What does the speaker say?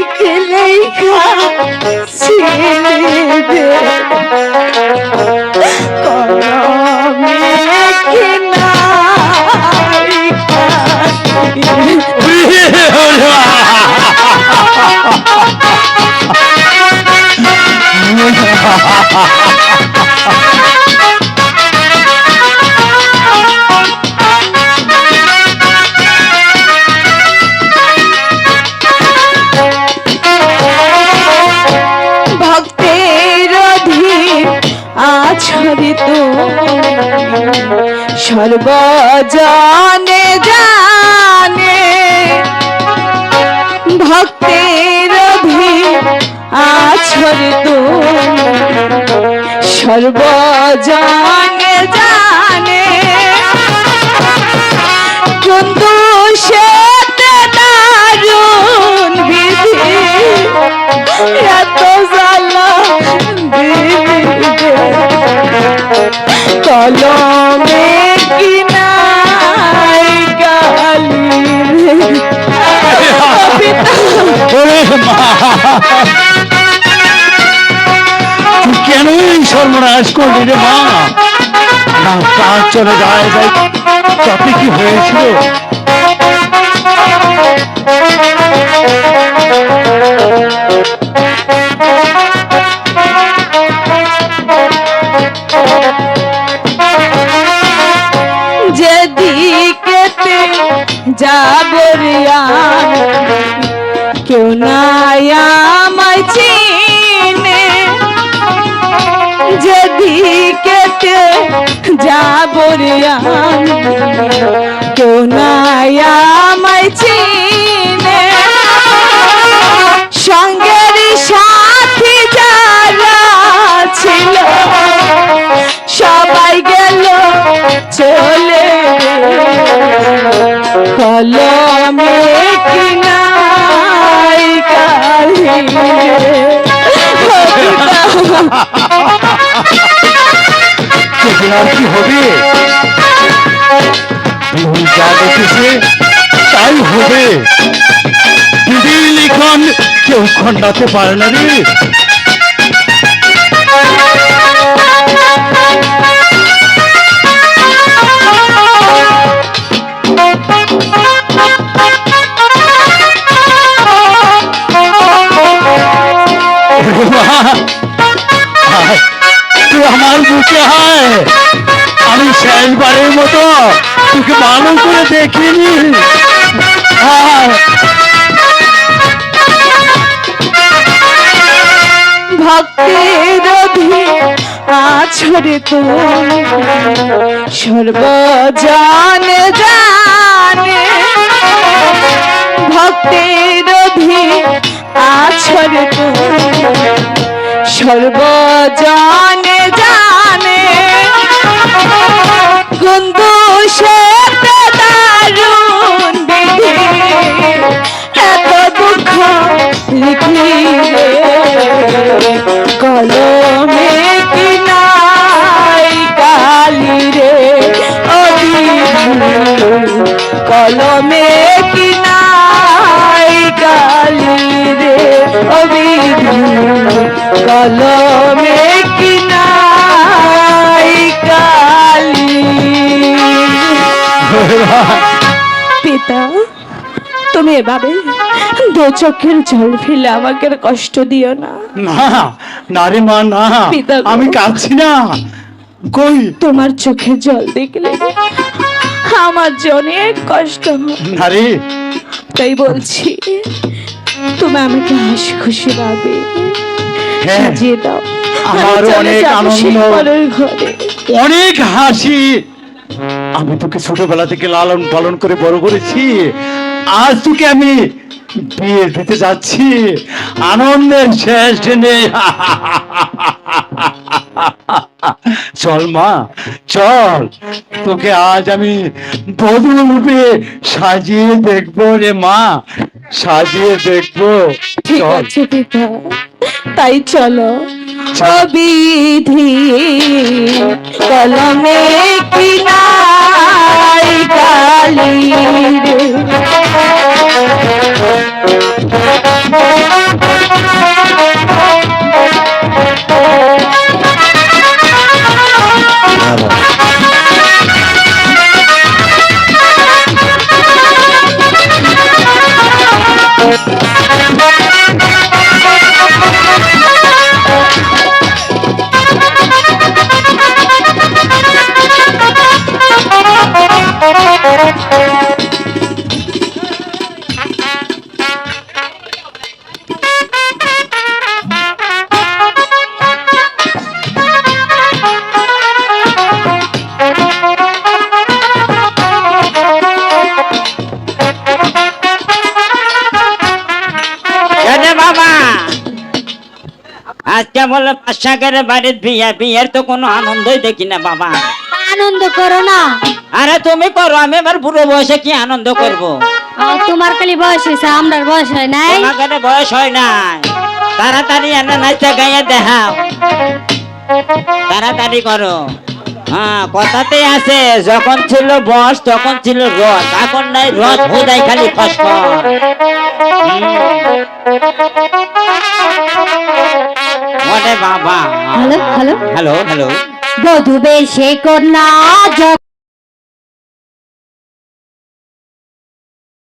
লিখে লেখা ছেলেদের কলমে আছরিত সর্বজনে জানে জানে ভক্তের অধীর আছরিত সর্বজনে জানে। কিন্তু কেন এই সর্বনাশ করলি রে মা? না কাজ চলে যায় যায় তাতে কি হয়েছিল? যেদিকেতে যাব কেউ নাই আমায় চিনে যেদিকেতে যাব কেউ নাই আমায় চিনে। সঙ্গের সাথী যারা ছিল, সবাই গেল চলে। কলমে কালি সেদিন কি হবে? বিহুল যা দেখেছে তাই হবে। দিদি লিখন কেউ খন্ডাতে পারে না রে। তুই আমার বুকে হায়। আমি শেষবারের মতো তোকে ভালো করে দেখিনি। ভক্তের আছরে তো সর্বজন জানে। ভক্তের আছরে তো সর্বজন জানে গন্ধু সে দারুণ বিধি। এত দুঃখ লিখি কলমে কিনাই কালি রে কলমে কলমে কিনাই কালি। পিতা তুমি এভাবে দু চোখের জল ফেলে আমাকে কষ্ট দিও না। না না রে মা না পিতা আমি কাঁদছি না। কই? তোমার চোখে জল দেখলে আমার যে অনেক কষ্ট না রে তাই বলছি তুমি আমাকে হাসি খুশি পাবে সাজিয়ে দাও। আমার আমি অনেক আনন্দ। সেই পরের ঘরে। অনেক হাসি। আমি তোকে ছোটবেলা থেকে লালন পালন করে বড় করেছি। আজ তোকে আমি বিয়ে দিতে যাচ্ছি। আনন্দের শেষ নেই চল মা চল। তোকে আজ আমি বধূ রূপে সাজিয়ে দেখব রে মা। সাজিয়ে দেখব। ঠিক আছে পিতা তাই চলো। ছবি ধী কলমে কিনাই আজকে বলে পাশাকের বাড়ির বিয়ে বিয়ের তো কোনো আনন্দই দেখি না বাবা। আনন্দ করো না। আরে তুমি করো আমি এবার বুড়ো বয়সে কি আনন্দ করব? তোমার খালি বয়স হয়েছে আমরার বয়স হয় নাই। তোমাকে বয়স হয় নাই। তাড়াতাড়ি এনে নাচতে গাইয়ে দেখাও। তাড়াতাড়ি করো। হ্যাঁ কথাতে আছে যখন ছিল বস তখন ছিল রথ এখন নাই রথ বোধাই খালি ফসফর ওরে বাবা হ্যালো হ্যালো হ্যালো হ্যালো বধু বেশে কন্যা